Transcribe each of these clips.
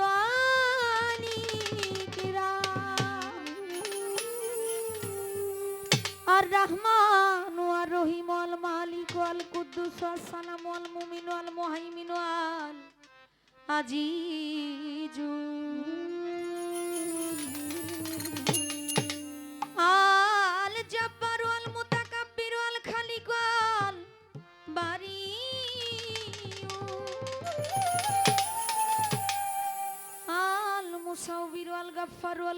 ওয়ালি কিরাম। আর রহমান আর রহিম আল মালিক আল কুদ্দুস আল সালাম আল মুমিন আল মুহাইমিন আল আজিজু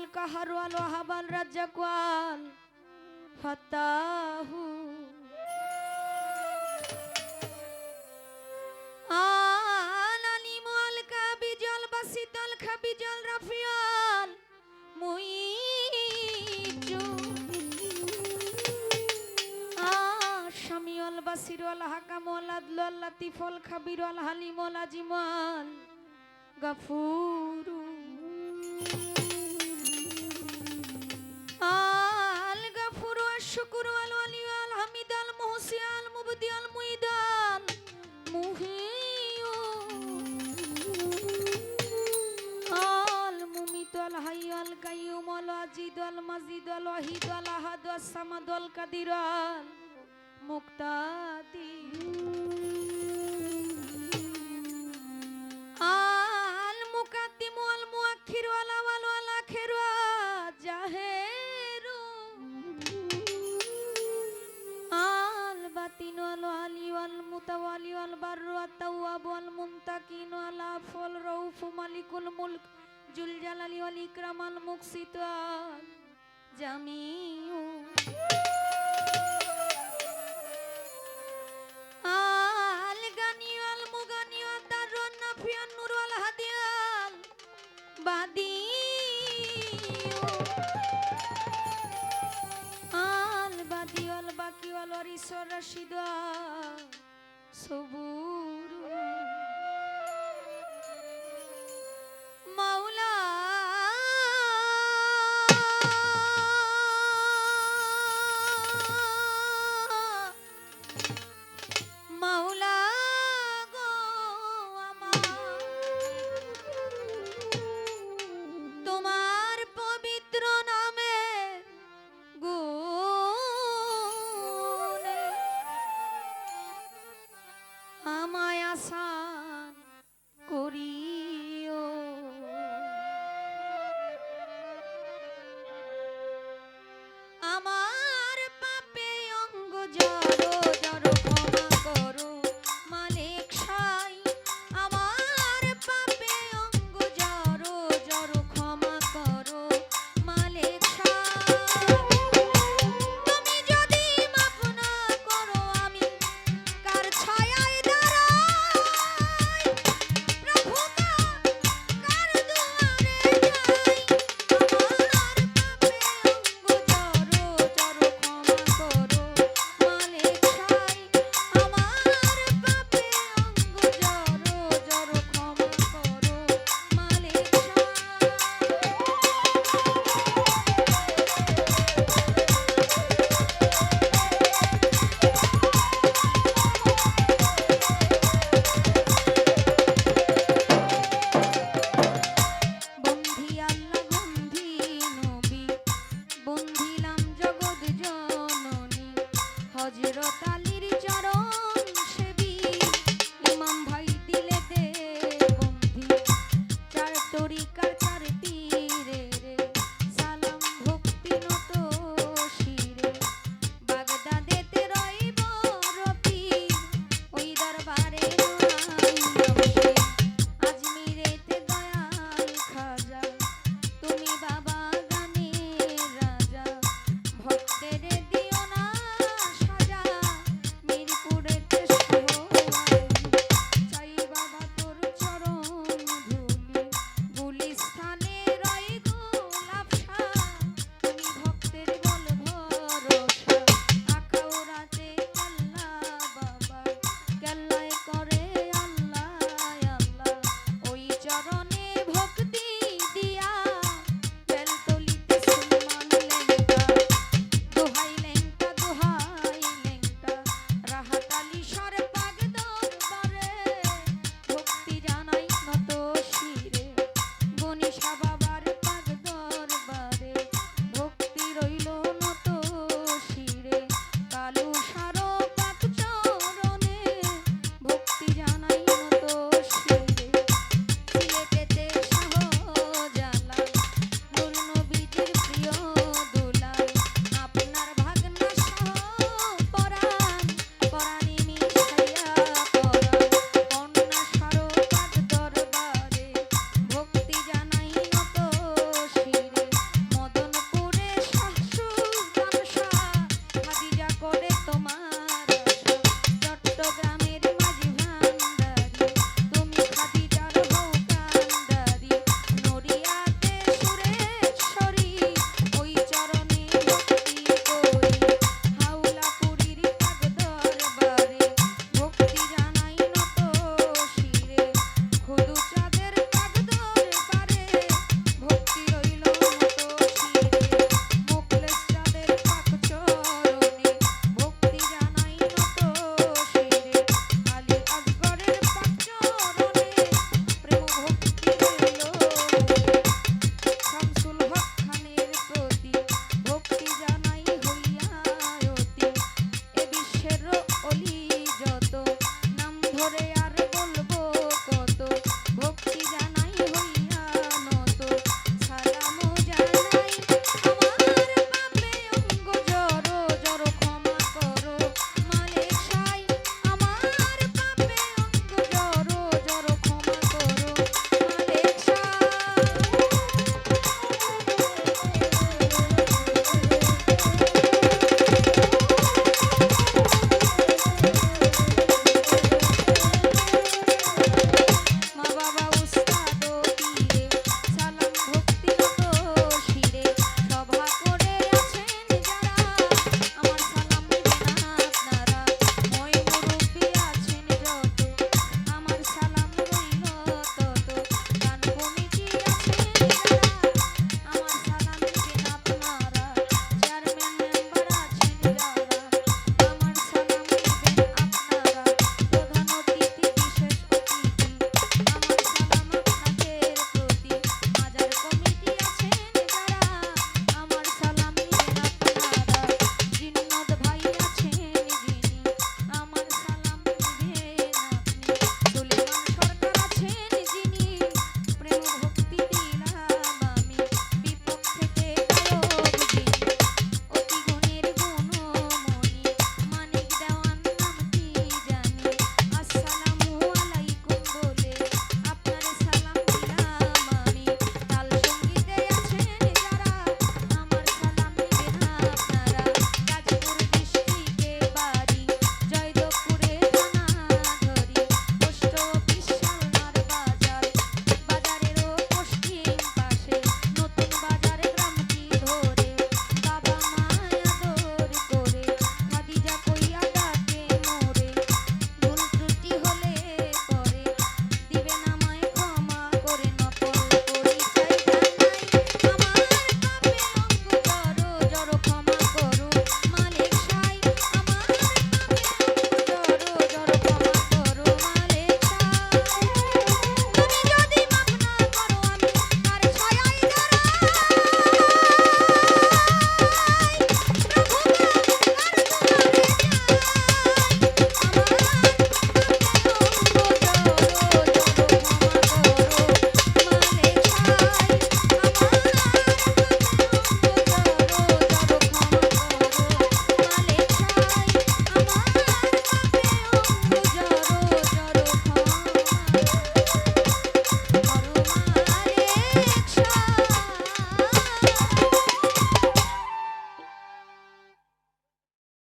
গাফফার কাহার আল রাজ্জাক ওয়াল ফাত্তাহু আল আলিম ওয়াল কাবিজ ওয়াল বাসিত ওয়াল খাবিজ রাফিয়াল মুইজু আশামি ওয়াল বাসির ওয়াল হাকাম ওয়াল আদল ওয়াল লাতিফ আশ-শুকুরু আল আলী আল হামিদ আল মুহসি আল মুবদি আল মুইদ আল মুহিয়ু আল মুমিত আল হাই আল কাইয়ুম আল আজিদ আল মাজিদ আল ওয়াহিদ আল আহাদ আস সামাদ আল কাদির আল মুক্তাদি। মুনতাকিন ওয়াল আফু ওয়াল রাউফু মালিকুল মুলক জুল জালালি ওয়াল ইকরাম আল মুকসিত ওয়াল জামিউ বাদি আল বাদি আল বাকি ওয়াল ওয়ারিস ওয়াল রাশিদ ওয়াল সবু